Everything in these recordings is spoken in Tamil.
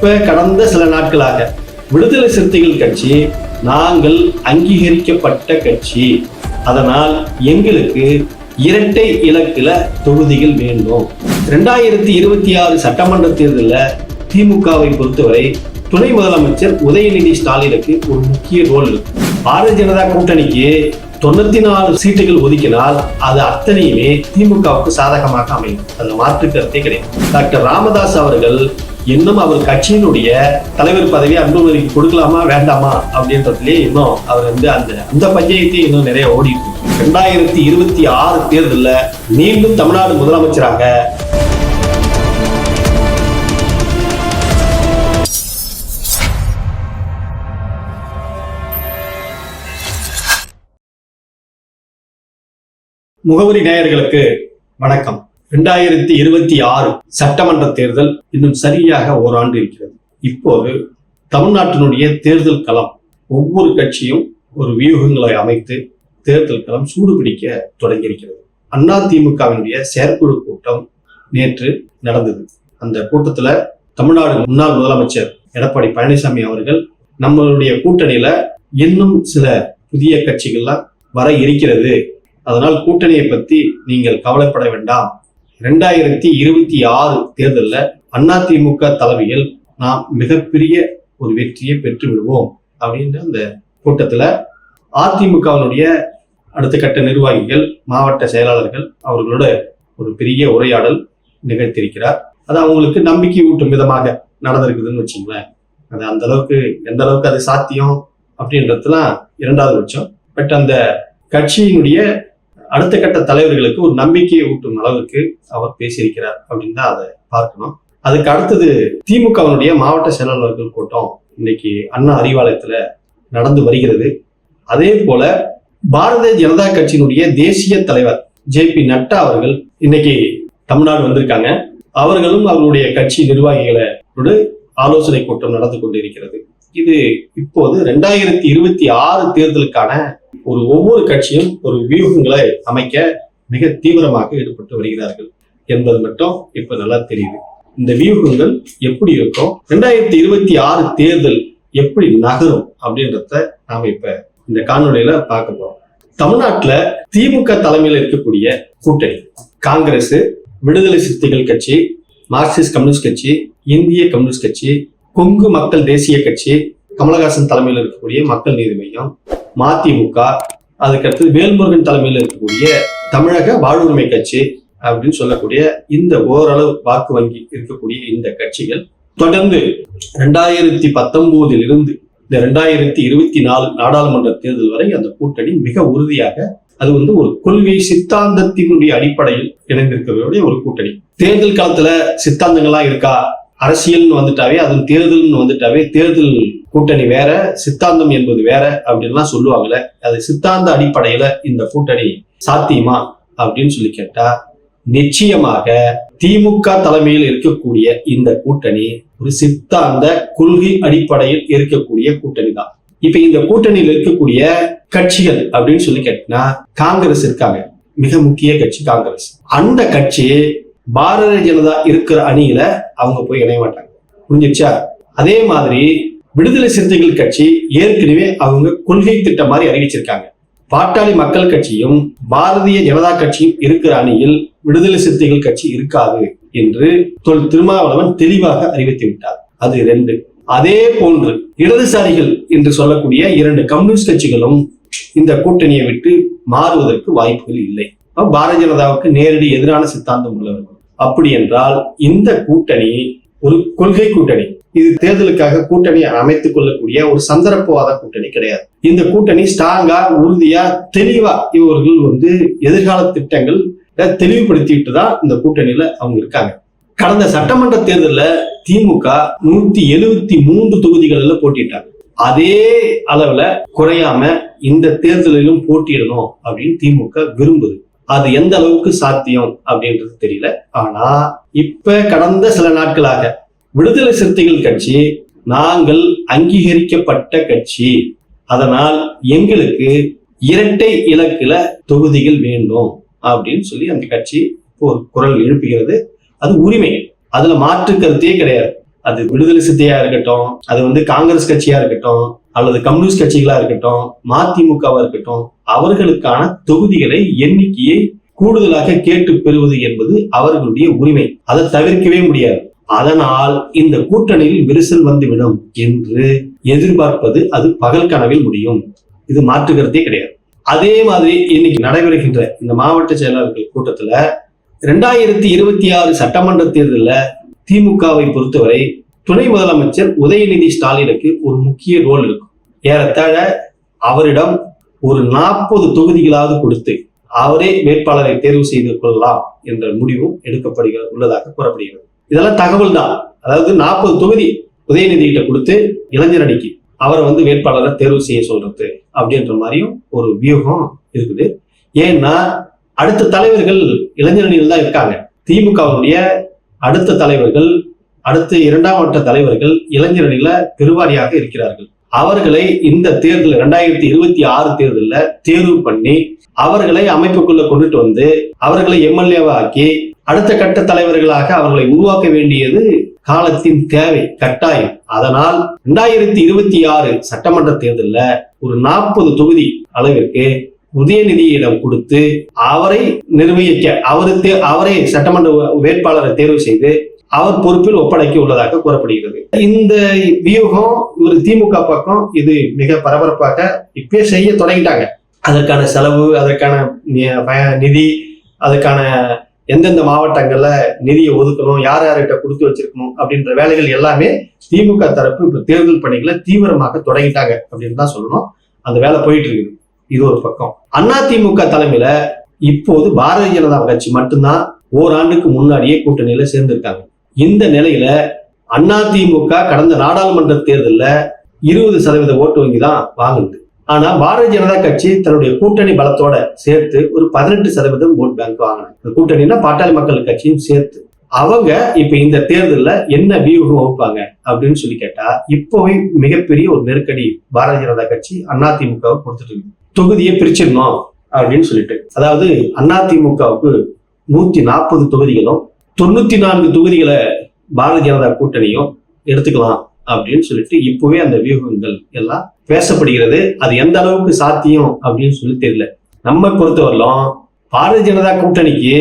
இப்போ கடந்த சில நாட்களாக விடுதலை சிறுத்தைகள் கட்சி நாங்கள் அங்கீகரிக்கப்பட்ட கட்சி. அதனால் எங்களுக்கு இரட்டை இலக்கில தொகுதிகள் வேண்டும். ரெண்டாயிரத்தி இருபத்தி ஆறு சட்டமன்ற தேர்தலில் திமுகவை பொறுத்தவரை துணை முதலமைச்சர் உதயநிதி ஸ்டாலினுக்கு ஒரு முக்கிய ரோல் இருக்கு. பாரதிய ஜனதா கூட்டணிக்கு தொண்ணூத்தி நாலு சீட்டுகள் ஒதுக்கினால் அது அத்தனையுமே திமுகவுக்கு சாதகமாக அமையும். அந்த மாற்று கருத்தே கிடையாது. டாக்டர் ராமதாஸ் அவர்கள் இன்னும் அவர் கட்சியினுடைய தலைவர் பதவி அன்புமணிக்கு கொடுக்கலாமா வேண்டாமா அப்படின்றதுலேயே இன்னும் அவர் வந்து அந்த அந்த பஞ்சாயத்தை இன்னும் நிறைய ஓடிட்டு ரெண்டாயிரத்தி இருபத்தி ஆறு தேர்தலில் மீண்டும் தமிழ்நாடு முதலமைச்சராக முகவரி நேயர்களுக்கு வணக்கம். ரெண்டாயிரத்தி இருபத்தி ஆறு சட்டமன்ற தேர்தல் இன்னும் சரியாக ஓராண்டு இருக்கிறது. இப்போது தமிழ்நாட்டினுடைய தேர்தல் களம் ஒவ்வொரு கட்சியும் ஒரு வியூகங்களை அமைத்து தேர்தல் களம் சூடுபிடிக்க தொடங்கியிருக்கிறது. அண்ணா திமுகவினுடைய செயற்குழு கூட்டம் நேற்று நடந்தது. அந்த கூட்டத்துல தமிழ்நாடு முன்னாள் முதலமைச்சர் எடப்பாடி பழனிசாமி அவர்கள் நம்மளுடைய கூட்டணியில இன்னும் சில புதிய கட்சிகள்லாம் வர இருக்கிறது. அதனால் கூட்டணியை பத்தி நீங்கள் கவலைப்பட வேண்டாம். ரெண்டாயிரத்தி இருபத்தி ஆறு தேர்தலில் அதிமுக தலைமையில் நாம் மிகப்பெரிய ஒரு வெற்றியை பெற்று விடுவோம் அப்படின்ற அந்த கூட்டத்தில் அதிமுகவினுடைய அடுத்த கட்ட நிர்வாகிகள் மாவட்ட செயலாளர்கள் அவர்களோட ஒரு பெரிய உரையாடல் நிகழ்த்தியிருக்கிறார். அது அவங்களுக்கு நம்பிக்கை ஊட்டும் விதமாக நடந்திருக்குதுன்னு வச்சுங்களேன். அது அந்த அளவுக்கு எந்த அளவுக்கு அது சாத்தியம் அப்படின்றதுலாம் இரண்டாவது பட்சம். பட் அந்த கட்சியினுடைய அடுத்த கட்ட தலைவர்களுக்கு ஒரு நம்பிக்கையை ஊட்டும் அளவுக்கு அவர் பேசியிருக்கிறார் அப்படின்னு தான் அதை பார்க்கணும். அதுக்கு அடுத்தது திமுகவினுடைய மாவட்ட செயலாளர்கள் கூட்டம் இன்னைக்கு அண்ணா அறிவாலயத்துல நடந்து வருகிறது. அதே போல பாரதிய ஜனதா கட்சியினுடைய தேசிய தலைவர் ஜே பி நட்டா அவர்கள் இன்னைக்கு தமிழ்நாடு வந்திருக்காங்க. அவர்களும் அவருடைய கட்சி நிர்வாகிகளோடு ஆலோசனை கூட்டம் நடந்து கொண்டிருக்கிறது. இது இப்போது ரெண்டாயிரத்தி இருபத்தி ஆறு தேர்தலுக்கான ஒரு ஒவ்வொரு கட்சியும் ஒரு வியூகங்களை அமைக்க மிக தீவிரமாக ஈடுபட்டு வருகிறார்கள் என்பது மட்டும் இப்ப நல்லா தெரியுது. இந்த வியூகங்கள் எப்படி இருக்கும்? ரெண்டாயிரத்தி இருபத்தி ஆறு தேர்தல் எப்படி நகரும் அப்படின்றத நாம இப்ப இந்த காணொலியில பார்க்க போறோம். தமிழ்நாட்டுல திமுக தலைமையில் இருக்கக்கூடிய கூட்டணி காங்கிரஸ் விடுதலை சிறுத்தைகள் கட்சி மார்க்சிஸ்ட் கம்யூனிஸ்ட் கட்சி இந்திய கம்யூனிஸ்ட் கட்சி கொங்கு மக்கள் தேசிய கட்சி கமலஹாசன் தலைமையில் இருக்கக்கூடிய மக்கள் நீதி மையம் மதிமுக அதுக்கடுத்து வேல்முருகன் தலைமையில் இருக்கக்கூடிய தமிழக வாழ்வுரிமை கட்சி அப்படின்னு சொல்லக்கூடிய இந்த ஓரளவு வாக்கு வங்கி இருக்கக்கூடிய இந்த கட்சிகள் தொடர்ந்து ரெண்டாயிரத்தி பத்தொன்பதில் இருந்து இந்த ரெண்டாயிரத்தி இருபத்தி நாலு நாடாளுமன்ற தேர்தல் வரை அந்த கூட்டணி மிக உறுதியாக அது வந்து ஒரு கொள்கை சித்தாந்தத்தினுடைய அடிப்படையில் இணைந்திருக்கிறதுடைய ஒரு கூட்டணி. தேர்தல் காலத்துல சித்தாந்தங்கள்லாம் இருக்கா? அரசியல்னு வந்துட்டாவே அது தேர்தல்னு வந்துட்டாவே தேர்தல் கூட்டணி வேற சித்தாந்தம் என்பது வேற அப்படின்லாம் சொல்லுவாங்கல்ல அது சித்தாந்த அடிப்படையில இந்த கூட்டணி சாத்தியமா அப்படின்னு சொல்லி கேட்டா நிச்சயமாக திமுக தலைமையில் இருக்கக்கூடிய இந்த கூட்டணி ஒரு சித்தாந்த கொள்கை அடிப்படையில் இருக்கக்கூடிய கூட்டணி தான். இப்ப இந்த கூட்டணியில் இருக்கக்கூடிய கட்சிகள் அப்படின்னு சொல்லி கேட்டீங்கன்னா காங்கிரஸ் இருக்காங்க. மிக முக்கிய கட்சி காங்கிரஸ். அந்த கட்சி பாரதிய ஜனதா இருக்கிற அணியில அவங்க போய் இணைய மாட்டாங்க. புரிஞ்சிச்சா அதே மாதிரி விடுதலை சிறுத்தைகள் கட்சி ஏற்கனவே அவங்க கொள்கை திட்டம் மாதிரி அறிவிச்சிருக்காங்க. பாட்டாளி மக்கள் கட்சியும் பாரதிய ஜனதா கட்சியும் இருக்கிற அணியில் விடுதலை சிறுத்தைகள் கட்சி இருக்காது என்று தொல் திருமாவளவன் தெளிவாக அறிவித்து விட்டார். அது ரெண்டு. அதே போன்று இடதுசாரிகள் என்று சொல்லக்கூடிய இரண்டு கம்யூனிஸ்ட் கட்சிகளும் இந்த கூட்டணியை விட்டு மாறுவதற்கு வாய்ப்புகள் இல்லை. பாரதிய ஜனதாவுக்கு நேரடி எதிரான சித்தாந்தம் உள்ளவர்கள். அப்படி என்றால் இந்த கூட்டணி ஒரு கொள்கை கூட்டணி. இது தேர்தலுக்காக கூட்டணியை அமைத்துக் கொள்ளக்கூடிய ஒரு சந்தர்ப்பவாத கூட்டணி கிடையாது. இந்த கூட்டணி ஸ்ட்ராங்கா உறுதியா தெளிவா இவர்கள் வந்து எதிர்கால திட்டங்கள் தெளிவுபடுத்திட்டு தான் இந்த கூட்டணியில அவங்க இருக்காங்க. கடந்த சட்டமன்ற தேர்தலில் திமுக நூத்தி எழுபத்தி மூன்று தொகுதிகளில் போட்டிட்டாங்க. அதே அளவுல குறையாம இந்த தேர்தலிலும் போட்டியிடணும் அப்படின்னு திமுக விரும்புது. அது எந்த அளவுக்கு சாத்தியம் அப்படின்றது தெரியல. ஆனா இப்ப கடந்த சில நாட்களாக விடுதலை சிறுத்தைகள் கட்சி நாங்கள் அங்கீகரிக்கப்பட்ட கட்சி. அதனால் எங்களுக்கு இரட்டை இலக்குல தொகுதிகள் வேண்டும் அப்படின்னு சொல்லி அந்த கட்சி ஒரு குரல் எழுப்புகிறது. அது உரிமை. அதுல மாற்று கருத்தே கிடையாது. அது விடுதலை சித்தையா இருக்கட்டும் அது வந்து காங்கிரஸ் கட்சியா இருக்கட்டும் அல்லது கம்யூனிஸ்ட் கட்சிகளா இருக்கட்டும் மதிமுகவா இருக்கட்டும் அவர்களுக்கான தொகுதிகளை எண்ணிக்கையை கூடுதலாக கேட்டு பெறுவது என்பது அவர்களுடைய உரிமை. அதை தவிர்க்கவே முடியாது. அதனால் இந்த கூட்டணியில் விரிசல் வந்துவிடும் என்று எதிர்பார்ப்பது அது பகல் கனவில் முடியும். இது மாற்றுகிறதே கிடையாது. அதே மாதிரி இன்னைக்கு நடைபெறுகின்ற இந்த மாவட்ட செயலாளர்கள் கூட்டத்துல ரெண்டாயிரத்தி இருபத்தி ஆறு சட்டமன்ற தேர்தலில் திமுகவை பொறுத்தவரை துணை முதலமைச்சர் உதயநிதி ஸ்டாலினுக்கு ஒரு முக்கிய ரோல் இருக்கும். ஏறத்தாழ அவரிடம் ஒரு நாற்பது தொகுதிகளாவது கொடுத்து அவரே வேட்பாளரை தேர்வு செய்து கொள்ளலாம் என்ற முடிவும் எடுக்கப்படுகிறது உள்ளதாக கூறப்படுகிறது. இதெல்லாம் தகவல் தான். அதாவது நாற்பது தொகுதி உதயநிதி கிட்ட கொடுத்து இளைஞர் அணிக்கு அவரை வந்து வேட்பாளரை தேர்வு செய்ய சொல்றது அப்படின்ற மாதிரியும் ஒரு வியூகம் இருக்குது. ஏன்னா அடுத்த தலைவர்கள் இளைஞரணியில் தான் இருக்காங்க. திமுகவுடைய அடுத்த தலைவர்கள் அடுத்த இரண்டாம் வட்ட தலைவர்கள் இளைஞரணியில பெருவாரியாக இருக்கிறார்கள். அவர்களை இந்த தேர்தல் இரண்டாயிரத்தி இருபத்தி ஆறு தேர்தலில் தேர்வு பண்ணி அவர்களை அமைப்புக்குள்ள கொண்டுட்டு வந்து அவர்களை எம்எல்ஏவா ஆக்கி அடுத்த கட்ட தலைவர்களாக அவர்களை உருவாக்க வேண்டியது காலத்தின் தேவை கட்டாயம். அதனால் இரண்டாயிரத்தி இருபத்தி ஆறு சட்டமன்ற தேர்தலில் ஒரு நாற்பது தொகுதி அளவிற்கு உதயநிதியிடம் கொடுத்து அவரை நிர்வகிக்க அவருக்கு அவரை சட்டமன்ற வேட்பாளரை தேர்வு செய்து அவர் பொறுப்பில் ஒப்படைக்க உள்ளதாக கூறப்படுகிறது. இந்த வியூகம் ஒரு திமுக பக்கம் இது மிக பரபரப்பாக இப்பயே செய்ய தொடங்கிட்டாங்க. அதற்கான செலவு அதற்கான பய- நிதி அதுக்கான எந்தெந்த மாவட்டங்கள்ல நிதியை ஒதுக்கணும் யார் யார்கிட்ட கொடுத்து வச்சிருக்கணும் அப்படின்ற வேலைகள் எல்லாமே திமுக தரப்பு இப்ப தேர்தல் பணிகளை தீவிரமாக தொடங்கிட்டாங்க அப்படின்னு தான் சொல்லணும். அந்த வேலை போயிட்டு இருக்குது. இது ஒரு பக்கம். அண்ணா திமுக தலைமையில இப்போது பாரதிய ஜனதா கட்சி மட்டும்தான் ஓராண்டுக்கு முன்னாடியே கூட்டணியில சேர்ந்திருக்காங்க. இந்த நிலையில அண்ணா திமுக கடந்த நாடாளுமன்ற தேர்தலில் இருபது சதவீத ஓட்டு வங்கி தான் வாங்குது. ஆனா பாரதிய ஜனதா கட்சி தன்னுடைய கூட்டணி பலத்தோட சேர்த்து ஒரு பதினெட்டு சதவீதம் ஓட் பேங்க் வாங்கினாங்க கூட்டணினா பாட்டாளி மக்கள் கட்சியும் சேர்த்து. அவங்க இப்ப இந்த தேர்தலில் என்ன வியூகம் வகுப்பாங்க அப்படின்னு சொல்லி கேட்டா இப்போவே மிகப்பெரிய ஒரு நெருக்கடி பாரதிய ஜனதா கட்சி அதிமுகவை கொடுத்துட்டு இருக்கு. தொகுதியை பிரிச்சிடணும் அப்படின்னு சொல்லிட்டு. அதாவது அதிமுகவுக்கு நூத்தி நாற்பது தொகுதிகளும் தொண்ணூத்தி நான்கு தொகுதிகளை பாரதிய ஜனதா கூட்டணியும் எடுத்துக்கலாம் அப்படின்னு சொல்லிட்டு இப்பவே அந்த வியூகங்கள் எல்லாம் பேசப்படுகிறது. அது எந்த அளவுக்கு சாத்தியம் அப்படின்னு சொல்லி தெரியல. நம்ம பொறுத்தவரையிலும் பாரதிய ஜனதா கூட்டணிக்கு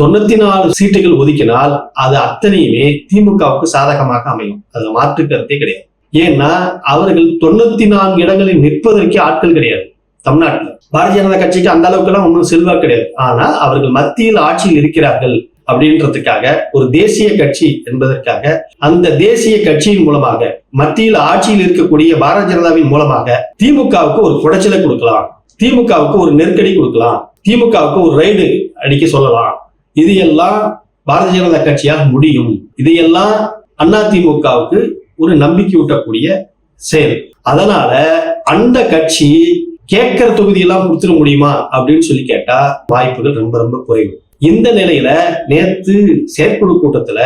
தொண்ணூத்தி நாலு சீட்டுகள் ஒதுக்கினால் அது அத்தனையுமே திமுகவுக்கு சாதகமாக அமையும். அது மாற்று கருத்தே கிடையாது. ஏன்னா அவர்கள் தொண்ணூத்தி நான்கு இடங்களில் நிற்பதற்கே ஆட்கள் கிடையாது. தமிழ்நாட்டில் பாரதிய ஜனதா கட்சிக்கு அந்த அளவுக்கு எல்லாம் ஒன்றும் செல்வா கிடையாது. ஆனா அவர்கள் மத்தியில் ஆட்சியில் இருக்கிறார்கள் அப்படின்றதுக்காக ஒரு தேசிய கட்சி என்பதற்காக அந்த தேசிய கட்சியின் மூலமாக மத்தியில் ஆட்சியில் இருக்கக்கூடிய பாரதிய ஜனதாவின் மூலமாக திமுகவுக்கு ஒரு குடைச்சலை கொடுக்கலாம். திமுகவுக்கு ஒரு நெருக்கடி கொடுக்கலாம். திமுகவுக்கு ஒரு ரைடு அடிக்க சொல்லலாம். இது எல்லாம் பாரதிய ஜனதா கட்சியால் முடியும். இதையெல்லாம் அண்ணா திமுகவுக்கு ஒரு நம்பிக்கை ஊட்டக்கூடிய செயல். அதனால அந்த கட்சி கேட்கிற தொகுதியெல்லாம் கொடுத்துட முடியுமா அப்படின்னு சொல்லி கேட்டா வாய்ப்புகள் ரொம்ப ரொம்ப குறைவு. இந்த நிலையில நேத்து செயற்குழு கூட்டத்துல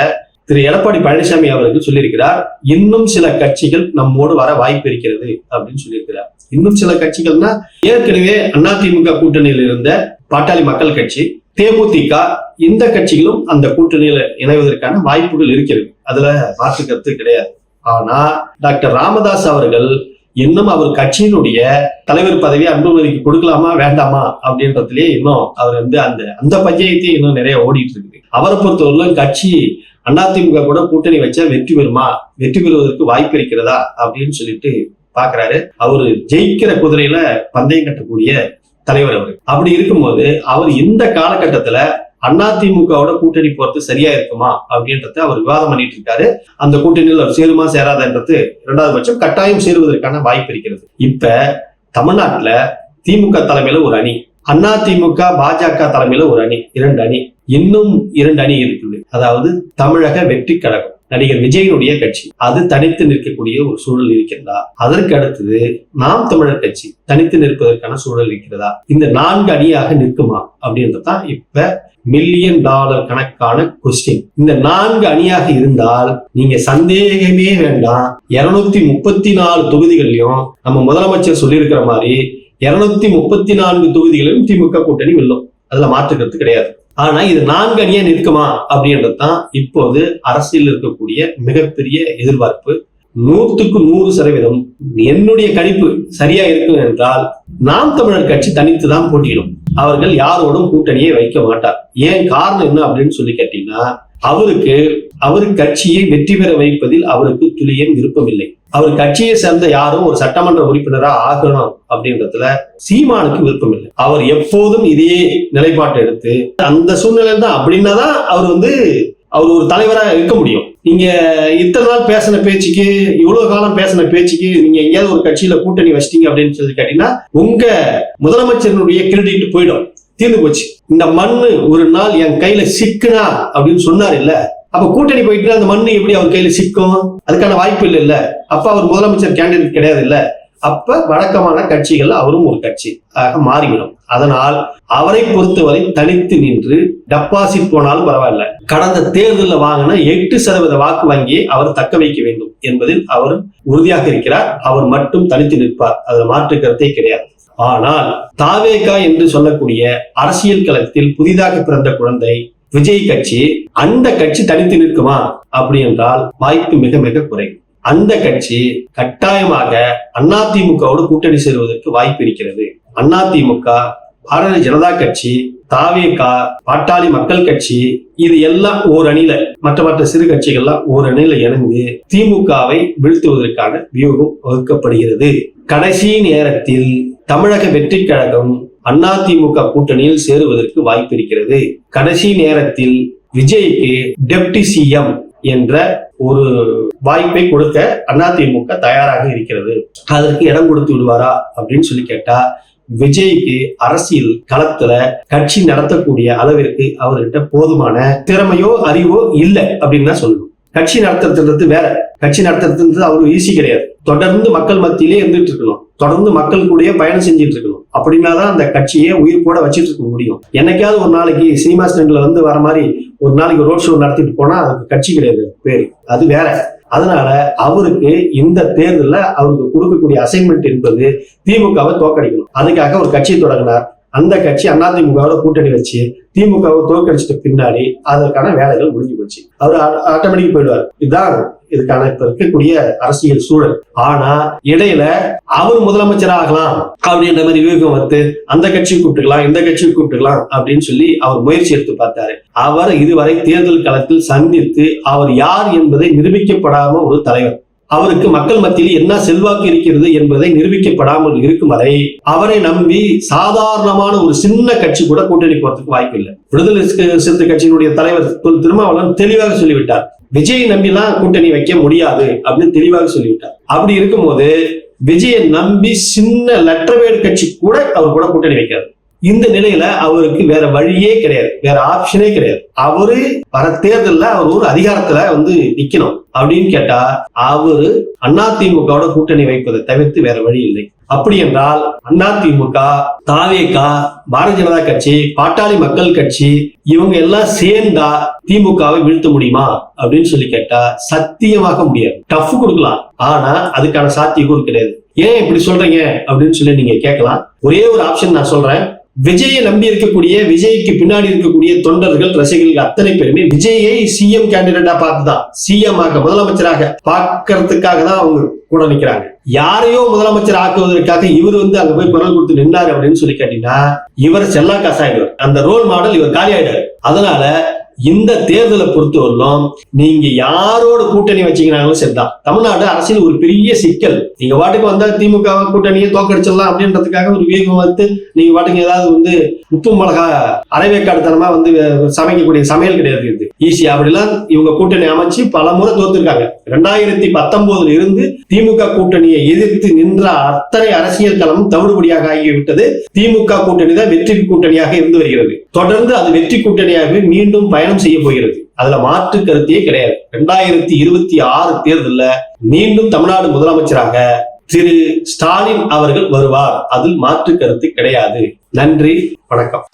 திரு எடப்பாடி பழனிசாமி அவர்கள் சொல்லியிருக்கிறார் இன்னும் சில கட்சிகள் நம்மோடு வர வாய்ப்பு இருக்கிறது அப்படின்னு சொல்லியிருக்கிறார். இன்னும் சில கட்சிகள்னா ஏற்கனவே அதிமுக கூட்டணியில் இருந்த பாட்டாளி மக்கள் கட்சி தேமுதிக இந்த கட்சிகளும் அந்த கூட்டணியில இணைவதற்கான வாய்ப்புகள் இருக்கிறது. அதுல மாற்று கருத்து கிடையாது. ஆனா டாக்டர் ராமதாஸ் அவர்கள் இன்னும் அவர் கட்சியினுடைய தலைவர் பதவி அன்புமதிக்கு கொடுக்கலாமா வேண்டாமா அப்படின்றதுலயே இன்னும் அவர் வந்து அந்த அந்த பஞ்சாயத்தையும் இன்னும் நிறைய ஓடிட்டு இருக்குது. அவரை பொறுத்தவரையிலும் கட்சி அதிமுக கூட கூட்டணி வச்சா வெற்றி பெறுமா வெற்றி பெறுவதற்கு வாய்ப்பு இருக்கிறதா அப்படின்னு சொல்லிட்டு பாக்குறாரு. அவரு ஜெயிக்கிற குதிரையில பந்தயம் கட்டக்கூடிய தலைவர் அவர். அப்படி இருக்கும்போது அவர் இந்த காலகட்டத்துல அதிமுகவோட கூட்டணி போறது சரியா இருக்குமா அப்படின்றத அவர் விவாதம் பண்ணிட்டு இருக்காரு அந்த கூட்டணியில் அவர் சேருமா சேராதன்றது இரண்டாவது பட்சம் கட்டாயம் சேருவதற்கான வாய்ப்பு இருக்கிறது. இப்ப தமிழ்நாட்டுல திமுக தலைமையில ஒரு அணி அண்ணா திமுக பாஜக தலைமையில ஒரு அணி இரண்டு அணி. இன்னும் இரண்டு அணி இருக்குது. அதாவது தமிழக வெற்றி கழகம். நடிகர் விஜயனுடைய கட்சி. அது தனித்து நிற்கக்கூடிய ஒரு சூழல் இருக்கிறதா? அதற்கு அடுத்தது நாம் தமிழர் கட்சி தனித்து நிற்பதற்கான சூழல் இருக்கிறதா? இந்த நான்கு அணியாக நிற்குமா? அப்படின்றதுதான் இப்ப மில்லியன் டாலர் கணக்கான கொஸ்டின் இந்த நான்கு அணியாக இருந்தால் நீங்க சந்தேகமே வேண்டாம். இருநூத்தி முப்பத்தி நாலு தொகுதிகள்லயும் நம்ம முதலமைச்சர் சொல்லியிருக்கிற மாதிரி இருநூத்தி முப்பத்தி நான்கு தொகுதிகளிலும் திமுக கூட்டணி வெல்லும். அதுல மாற்றுக்கிறது கிடையாது. ஆனா இது நான்கு அணியா நிற்குமா? அப்படின்றது தான் இப்போது அரசியல் இருக்கக்கூடிய மிகப்பெரிய எதிர்பார்ப்பு. நூத்துக்கு நூறு சதவீதம் என்னுடைய கணிப்பு சரியா இருக்கும் என்றால் நாம் தமிழர் கட்சி தனித்து தான் போட்டியிடும். அவர்கள் யாரோடும் கூட்டணியை வைக்க மாட்டார். ஏன் காரணம் என்ன அப்படின்னு சொல்லி கேட்டீங்கன்னா அவருக்கு அவர் கட்சியை வெற்றி பெற வைப்பதில் அவருக்கு துளியும் விருப்பமில்லை. அவர் கட்சியை சேர்ந்த யாரும் ஒரு சட்டமன்ற உறுப்பினரா ஆகணும் அப்படின்றதுல சீமானுக்கு விருப்பம் இல்லை அவர் எப்போதும் இதே நிலைப்பாட்டை எடுத்து அந்த சூழ்நிலை தான் அப்படின்னா தான் அவர் வந்து அவர் ஒரு தலைவரா இருக்க முடியும். நீங்க இத்தனை நாள் பேசின பேச்சுக்கு இவ்வளவு காலம் பேசின பேச்சுக்கு நீங்க எங்கேயாவது ஒரு கட்சியில கூட்டணி வச்சிட்டீங்க அப்படின்னு சொல்லி கேட்டீங்கன்னா உங்க முதலமைச்சரினுடைய கிரெடிட் போயிடும். தீர்ந்து போச்சு இந்த மண்ணு ஒரு நாள் என் கையில சிக்குனா அப்படின்னு சொன்னார் இல்ல? அப்ப கூட்டணி போயிட்டு அந்த மண்ணு எப்படி அவர் கையில சிக்கும்? அதுக்கான வாய்ப்பு இல்லை இல்ல. அப்ப அவர் முதலமைச்சர் கேண்டிடேட் கிடையாது இல்ல. அப்ப வழக்கமான கட்சிகள் அவரும் ஒரு கட்சி ஆக மாறிவிடும். அதனால் அவரை பொறுத்தவரை தனித்து நின்று டெபாசிட் போனாலும் பரவாயில்ல. கடந்த தேர்தலில் வாங்கின எட்டு சதவீத வாக்கு வங்கியை அவர் தக்க வைக்க வேண்டும் என்பதில் அவர் உறுதியாக இருக்கிறார். அவர் மட்டும் தனித்து நிற்பார். அதில் மாற்று கருத்தே கிடையாது. ஆனால் தாவேகா என்று சொல்லக்கூடிய அரசியல் களத்தில் புதிதாக பிறந்த குழந்தை விஜய் கட்சி அந்த கட்சி தனித்து நிற்குமா? அப்படி என்றால் வாய்ப்பு மிக மிக குறை அந்த கட்சி கட்டாயமாக அதிமுகவோடு கூட்டணி சேருவதற்கு வாய்ப்பு இருக்கிறது. அதிமுக பாரதிய ஜனதா கட்சி தாவேகா பாட்டாளி மக்கள் கட்சி இது எல்லாம் ஓர் அணியில மற்ற மற்ற சிறு கட்சிகள்லாம் ஓர் அணியில இணைந்து திமுகவை வீழ்த்துவதற்கான வியூகம் வகுக்கப்படுகிறது. கடைசி நேரத்தில் தமிழக வெற்றி கழகம் அண்ணா திமுக கூட்டணியில் சேருவதற்கு வாய்ப்பு இருக்கிறது. கடைசி நேரத்தில் விஜய்க்கு டெப்டி சிஎம் என்ற ஒரு வாய்ப்பை கொடுக்க அதிமுக தயாராக இருக்கிறது. அதற்கு இடம் கொடுத்து விடுவாரா அப்படின்னு சொல்லி கேட்டா விஜய்க்கு அரசியல் களத்துல கட்சி நடத்தக்கூடிய அளவிற்கு அவர்கிட்ட போதுமான திறமையோ அறிவோ இல்லை அப்படின்னு தான் சொல்லணும். கட்சி நடத்துறதுன்றது வேற. கட்சி நடத்துறதுன்றது அவ்வளவு ஈஸி கிடையாது. தொடர்ந்து மக்கள் மத்தியிலே இருந்துட்டு இருக்கணும். தொடர்ந்து மக்கள் கூடயே பயணம் செஞ்சுட்டு இருக்கணும். அப்படின்னா தான் அந்த கட்சியை உயிர் போட வச்சுட்டு இருக்க முடியும். என்னைக்காவது ஒரு நாளைக்கு சினிமா ஸ்டாண்ட்ல வந்து வர மாதிரி ஒரு நாளைக்கு ரோட் ஷோ நடத்திட்டு போனா அதுக்கு கட்சி கிடையாது பேரு. அது வேற. அதனால அவருக்கு இந்த தேர்தலில் அவருக்கு கொடுக்கக்கூடிய அசைன்மெண்ட் என்பது திமுகவை தோக்கடிக்கணும் அதுக்காக ஒரு கட்சியை தொடங்கினார். அந்த கட்சி அதிமுகவோட கூட்டணி வச்சு திமுகவை தோற்கடிச்சிட்ட பின்னாடி அதற்கான வேலைகள் முடிஞ்சு போச்சு. அவர் ஆட்டோமேட்டிக் போயிடுவார். இதுதான் இதுக்கான இப்ப இருக்கக்கூடிய அரசியல் சூழல். ஆனா இடையில அவர் முதலமைச்சர் ஆகலாம் அப்படின்ற மாதிரி விவேகம் வந்து அந்த கட்சி கூப்பிட்டுக்கலாம் இந்த கட்சி கூப்பிட்டுக்கலாம் அப்படின்னு சொல்லி அவர் முயற்சி எடுத்து பார்த்தாரு. அவர் இதுவரை தேர்தல் களத்தில் சந்தித்து அவர் யார் என்பதை நிரூபிக்கப்படாம ஒரு தலைவர். அவருக்கு மக்கள் மத்தியில் என்ன செல்வாக்கு இருக்கிறது என்பதை நிரூபிக்கப்படாமல் இருக்கும் வரை அவரை நம்பி சாதாரணமான ஒரு சின்ன கட்சி கூட கூட்டணி போறதுக்கு வாய்ப்பு இல்லை விடுதலை சிறுத்தை கட்சியினுடைய தலைவர் திருமாவளவன் தெளிவாக சொல்லிவிட்டார். விஜயை நம்பிலாம் கூட்டணி வைக்க முடியாது அப்படின்னு தெளிவாக சொல்லிவிட்டார். அப்படி இருக்கும்போது விஜயை நம்பி சின்ன லெட்டர்வேடு கட்சி கூட அவர் கூட கூட்டணி வைக்காது. இந்த நிலையில அவருக்கு வேற வழியே கிடையாது. வேற ஆப்ஷனே கிடையாது. அவரு வர தேர்தல்ல அவர் ஒரு அதிகாரத்துல வந்து நிக்கணும் அப்படின்னு கேட்டா அவரு அதிமுகவோட கூட்டணி வைப்பதை தவிர்த்து வேற வழி இல்லை. அப்படி என்றால் அதிமுக தாவேகா பாரதிய ஜனதா கட்சி பாட்டாளி மக்கள் கட்சி இவங்க எல்லாம் சேர்ந்தா திமுகவை வீழ்த்த முடியுமா அப்படின்னு சொல்லி கேட்டா சத்தியமாக முடியாது. டஃப் கொடுக்கலாம். ஆனா அதுக்கான சாத்தியக்கூறு கிடையாது. ஏன் இப்படி சொல்றீங்க அப்படின்னு சொல்லி நீங்க கேட்கலாம். ஒரே ஒரு ஆப்ஷன் நான் சொல்றேன். விஜயை நம்பி இருக்கக்கூடிய விஜய்க்கு பின்னாடி இருக்கக்கூடிய தொண்டர்கள் ரசிகர்கள் அத்தனை பேருமே விஜயை சிஎம் கேண்டிடேட்டா பார்த்துதான். சிஎம் ஆக முதலமைச்சராக பார்க்கறதுக்காக தான் அவங்க கூட நிக்கிறாங்க. யாரையோ முதலமைச்சர் ஆக்குவதற்காக இவர் வந்து அங்க போய் குரல் கொடுத்து நின்றாரு அப்படின்னு சொல்லி கேட்டீங்கன்னா இவர் செல்லா காசாயிடுவார் அந்த ரோல் மாடல் இவர் காலி ஆயிடுவார் அதனால இந்த தேர்தலை பொறுத்தவரையிலும் நீங்க யாரோட கூட்டணி வச்சீங்கன்னாலும் சரிதான். தமிழ்நாடு அரசியல் ஒரு பெரிய சிக்கல். நீங்க வாட்டுக்கு வந்தா திமுக கூட்டணியை தோக்கடிச்சிடலாம் அப்படின்றதுக்காக ஒரு விவேகம் வந்து நீங்க வாட்டுக்கு ஏதாவது வந்து உப்பு மிளகா அரைவேக்காடுத்தனமா வந்து சமைக்கக்கூடிய சமையல் கிடையாது இது. ஈஸியா அப்படிலாம் இவங்க கூட்டணி அமைச்சு பல முறை தோத்துருக்காங்க. ரெண்டாயிரத்தி பத்தொன்பதுல இருந்து திமுக கூட்டணியை எதிர்த்து நின்ற அத்தனை அரசியல் களமும் தவிடுபடியாக ஆகிவிட்டது. திமுக கூட்டணி தான் வெற்றி கூட்டணியாக இருந்து வருகிறது. தொடர்ந்து அது வெற்றி கூட்டணியாக மீண்டும் பயணம் செய்ய போகிறது. அதுல மாற்று கருத்தையே கிடையாது. ரெண்டாயிரத்தி இருபத்தி ஆறு தேர்தலில் மீண்டும் தமிழ்நாடு முதலமைச்சராக திரு ஸ்டாலின் அவர்கள் வருவார். அதில் மாற்று கருத்து கிடையாது. நன்றி வணக்கம்.